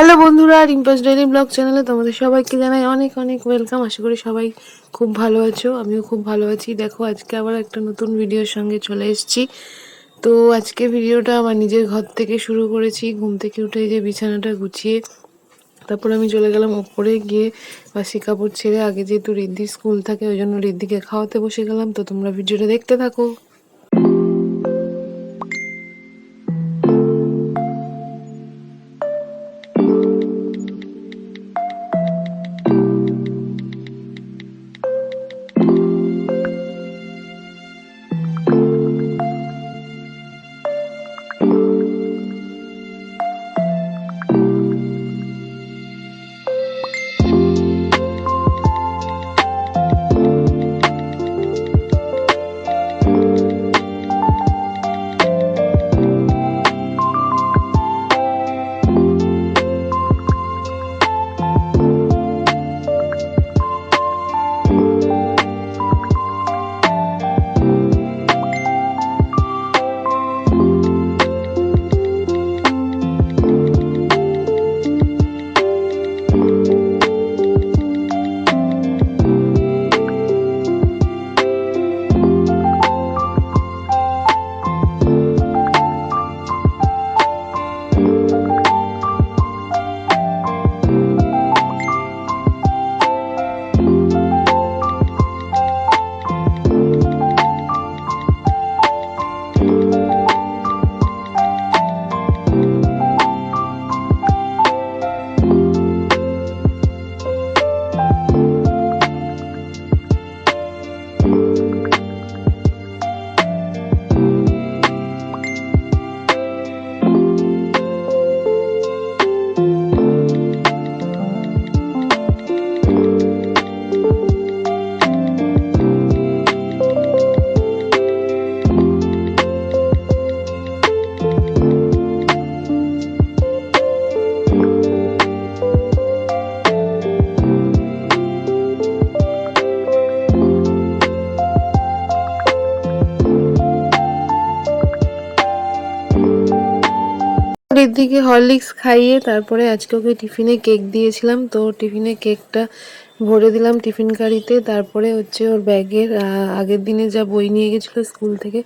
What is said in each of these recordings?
Hello বন্ধুরা, রিম্পাস daily blog চ্যানেলে তোমাদের সবাইকে জানাই অনেক অনেক ওয়েলকাম আশা করি সবাই খুব ভালো আছো, আমিও খুব ভালো আছি। দেখো, আজকে আবার একটা নতুন ভিডিওর সঙ্গে চলে এসেছি। তো আজকে ভিডিওটা আমার নিজের ঘর থেকে শুরু করেছি, ঘুম থেকে উঠে যে বিছানাটা গুছিয়ে তারপর আমি চলে গেলাম ওপরে গিয়ে বাসি কাপড় ছেড়ে। আগে যেহেতু রিদ্দির স্কুল থাকে, ওই জন্য রিদ্দিকে খাওয়াতে বসে গেলাম। তো তোমরা ভিডিওটা দেখতে থাকো। রিদ্ধিকে হরলিক্স খাইয়ে তারপরে আজকে ওকে টিফিনে কেক দিয়েছিলাম। তো টিফিনে কেকটা ভরে দিলাম টিফিন কারিতে। তারপরে হচ্ছে ওর ব্যাগের আগের দিনে যা বই নিয়ে গেছিল স্কুল থেকে,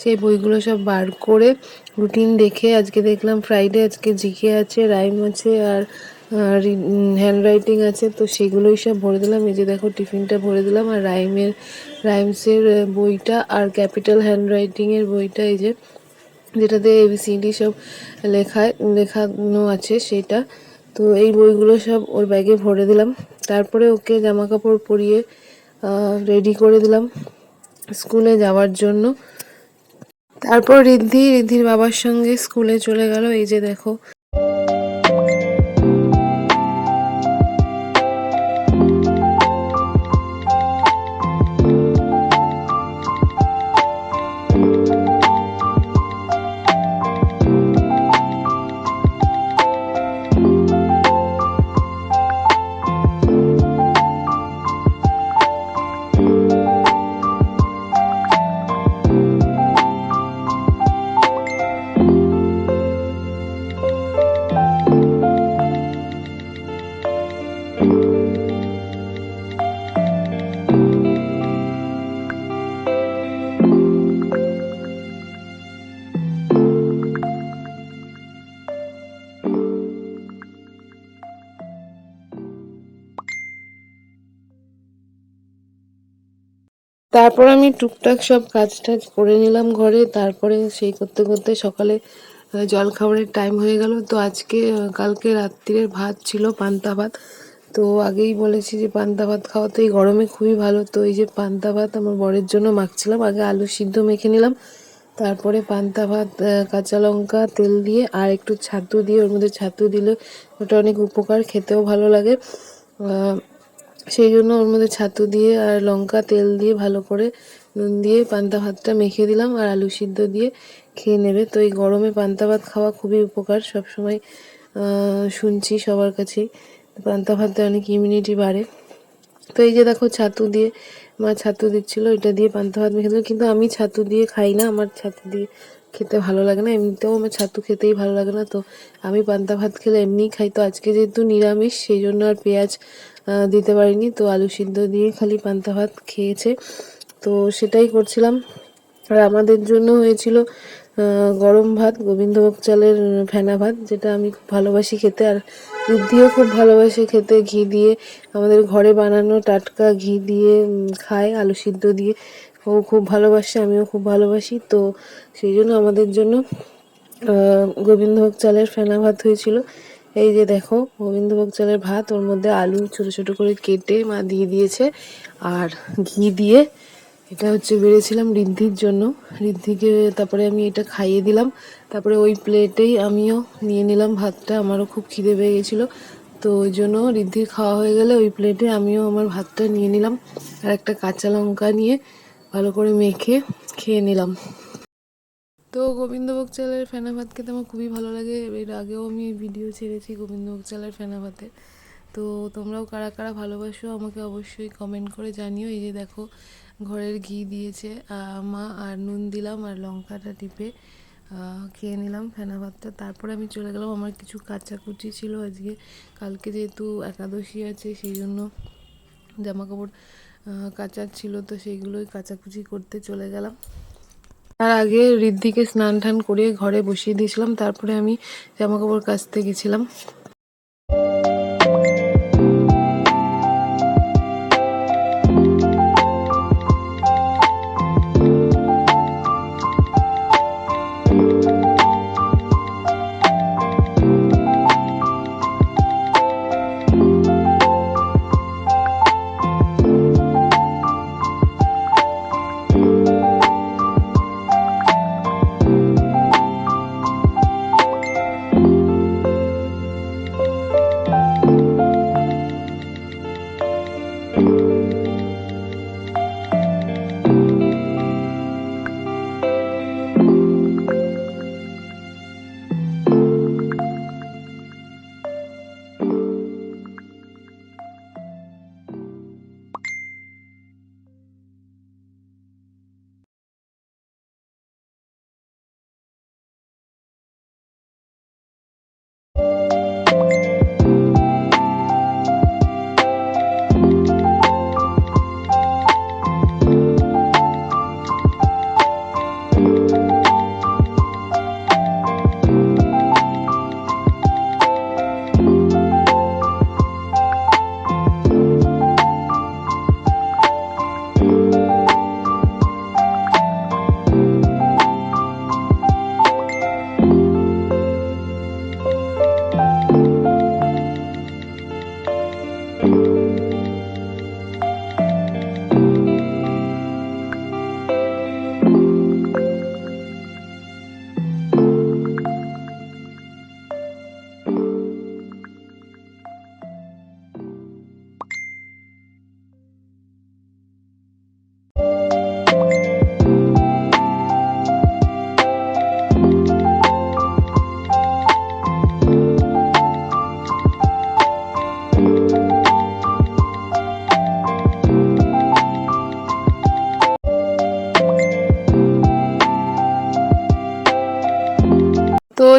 সেই বইগুলো সব বার করে রুটিন দেখে আজকে দেখলাম ফ্রাইডে আজকে জিকে আছে, রাইম আছে আর হ্যান্ড রাইটিং আছে। তো সেগুলোই সব ভরে দিলাম। এই যে দেখো টিফিনটা ভরে দিলাম আর রাইমের, রাইমসের বইটা আর ক্যাপিটাল হ্যান্ড রাইটিংয়ের বইটা এই যে যেটাতে এবিসিডি সব লেখায় লেখানো আছে সেটা। তো এই বইগুলো সব ওর ব্যাগে ভরে দিলাম। তারপরে ওকে জামা কাপড় পরিয়ে রেডি করে দিলাম স্কুলে যাওয়ার জন্য। তারপর রিদ্ধি, রিদ্ধির বাবার সঙ্গে স্কুলে চলে গেল। এই যে দেখো। তারপর আমি টুকটাক সব কাজ টাজ করে নিলাম ঘরে। তারপরে সেই করতে করতে সকালে জল খাবারের টাইম হয়ে গেল। তো আজকে কালকে রাত্রিরের ভাত ছিল পান্তা ভাত। তো আগেই বলেছি যে পান্তা ভাত খাওয়া তো এই গরমে খুবই ভালো। তো এই যে পান্তা ভাত আমার বরের জন্য মাখছিলাম। আগে আলু সিদ্ধ মেখে নিলাম। তারপরে পান্তা ভাত কাঁচা লঙ্কা, তেল দিয়ে আর একটু ছাতু দিয়ে, ওর মধ্যে ছাতু দিলে ওটা অনেক উপকার, খেতেও ভালো লাগে। সেই জন্য ওর মধ্যে ছাতু দিয়ে আর লঙ্কা, তেল দিয়ে ভালো করে নুন দিয়ে পান্তা ভাতটা মেখে দিলাম আর আলু সিদ্ধ দিয়ে খেয়ে নেবে। তো এই গরমে পান্তা ভাত খাওয়া খুবই উপকার। সবসময় শুনছি সবার কাছেই পান্তা ভাতে অনেক ইমিউনিটি বাড়ে। তো এই যে দেখো ছাতু দিয়ে, মা ছাতু দিচ্ছিল এটা দিয়ে পান্তা ভাত মেখে দিল। কিন্তু আমি ছাতু দিয়ে খাই না, আমার ছাতু দিয়ে খেতে ভালো লাগে না, এমনিতেও আমার ছাতু খেতেই ভালো লাগে না। তো আমি পান্তা ভাত খেলে এমনিই খাই। তো আজকে যেহেতু নিরামিষ, সেই জন্য আর পেঁয়াজ দিতে পারিনি। তো আলু সিদ্ধ দিয়ে খালি পান্তা ভাত খেয়েছে। তো সেটাই করছিলাম। আর আমাদের জন্য হয়েছিল গরম ভাত, গোবিন্দভোগ চালের ফেনা ভাত, যেটা আমি খুব ভালোবাসি খেতে। আর ঋদ্ধিও খুব ভালোবাসে খেতে। ঘি দিয়ে আমাদের ঘরে বানানো টাটকা ঘি দিয়ে খায়, আলু সিদ্ধ দিয়ে। ও খুব ভালোবাসে, আমিও খুব ভালোবাসি। তো সেই জন্য আমাদের জন্য গোবিন্দভোগ চালের ফেনা ভাত হয়েছিল। এই যে দেখো, গোবিন্দভোগ চালের ভাত, ওর মধ্যে আলু ছোট ছোট করে কেটে মা দিয়ে দিয়েছে। আর ঘি দিয়ে এটা হচ্ছে বেড়েছিলাম ঋদ্ধির জন্য। ঋদ্ধিকে তারপরে আমি এটা খাইয়ে দিলাম। তারপরে ওই প্লেটেই আমিও নিয়ে নিলাম ভাতটা। আমারও খুব খিদে পেয়ে গেছিল। তো ওই জন্য ঋদ্ধির খাওয়া হয়ে গেলে ওই প্লেটে আমিও আমার ভাতটা নিয়ে নিলাম। আর একটা কাঁচা লঙ্কা নিয়ে ভালো করে মেখে খেয়ে নিলাম। তো গোবিন্দভোগ চালের ফেনা ভাত খেতে আমার খুবই ভালো লাগে। এর আগেও আমি ভিডিও ছেড়েছি গোবিন্দভোগ চালের ফেনা ভাতের তো তোমরাও কারা কারা ভালোবাসো আমাকে অবশ্যই কমেন্ট করে জানিও। এই যে দেখো ঘরের ঘি দিয়েছে মা আর নুন দিলাম আর লঙ্কাটা টিপে খেয়ে নিলাম ফেনা ভাতটা। তারপরে আমি চলে গেলাম, আমার কিছু কাচাকুচি ছিল আজকে। কালকে যেহেতু একাদশী আছে, সেই জন্য জামা কাপড় কাচার ছিল, তো সেইগুলোই কাচাকুচি করতে চলে গেলাম। তার আগে ঋদ্ধিকে স্নান টান করে ঘরে বসিয়ে দিয়েছিলাম, তারপরে আমি জামা কাপড় কাচতে গেছিলাম।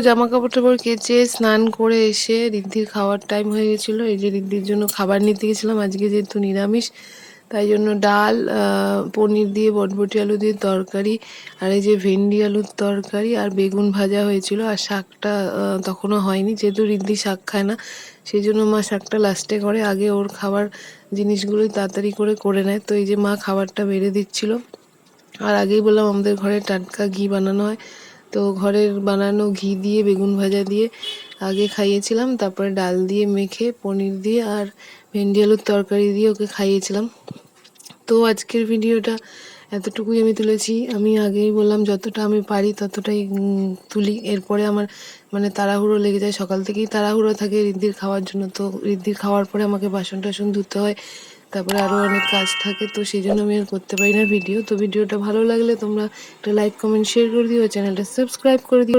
জামা কাপড় টাপড় কেচে স্নান করে এসে রিদ্ধির খাওয়ার টাইম হয়ে গেছিল। এই যে রিদ্ধির জন্য খাবার নিতে গেছিলাম, আজকে যেহেতু নিরামিষ, তাই জন্য ডাল পনির দিয়ে, বটবটি আলু দিয়ে তরকারি আর এই যে ভেন্ডি আলুর তরকারি আর বেগুন ভাজা হয়েছিল আর শাকটা তখনও হয়নি। যেহেতু রিদ্ধি শাক খায় না, সেই জন্য মা শাকটা লাস্টে করে। আগে ওর খাবার জিনিসগুলোই তাড়াতাড়ি করে করে নেয়। তো এই যে মা খাবারটা বেড়ে দিচ্ছিল। আর আগেই বললাম আমাদের ঘরে টাটকা ঘি বানানো হয়। তো ঘরের বানানো ঘি দিয়ে, বেগুন ভাজা দিয়ে আগে খাইয়েছিলাম, তারপরে ডাল দিয়ে মেখে, পনির দিয়ে আর ভেন্ডি আলুর তরকারি দিয়ে ওকে খাইয়েছিলাম। তো আজকের ভিডিওটা এতটুকুই আমি তুলেছি। আমি আগেই বললাম, যতটা আমি পারি ততটাই তুলি। এরপরে আমার মানে তাড়াহুড়ো লেগে যায়। সকাল থেকেই তাড়াহুড়ো থাকে ঋদ্ধির খাওয়ার জন্য। তো ঋদ্ধির খাওয়ার পরে আমাকে বাসন টাসন ধুতে হয়। তারপরে আরও অনেক কাজ থাকে, তো সেই জন্য আমি আর করতে পারি না ভিডিও তো ভিডিওটা ভালো লাগলে তোমরা একটা লাইক কমেন্ট শেয়ার করে দিও, চ্যানেলটা সাবস্ক্রাইব করে দিও।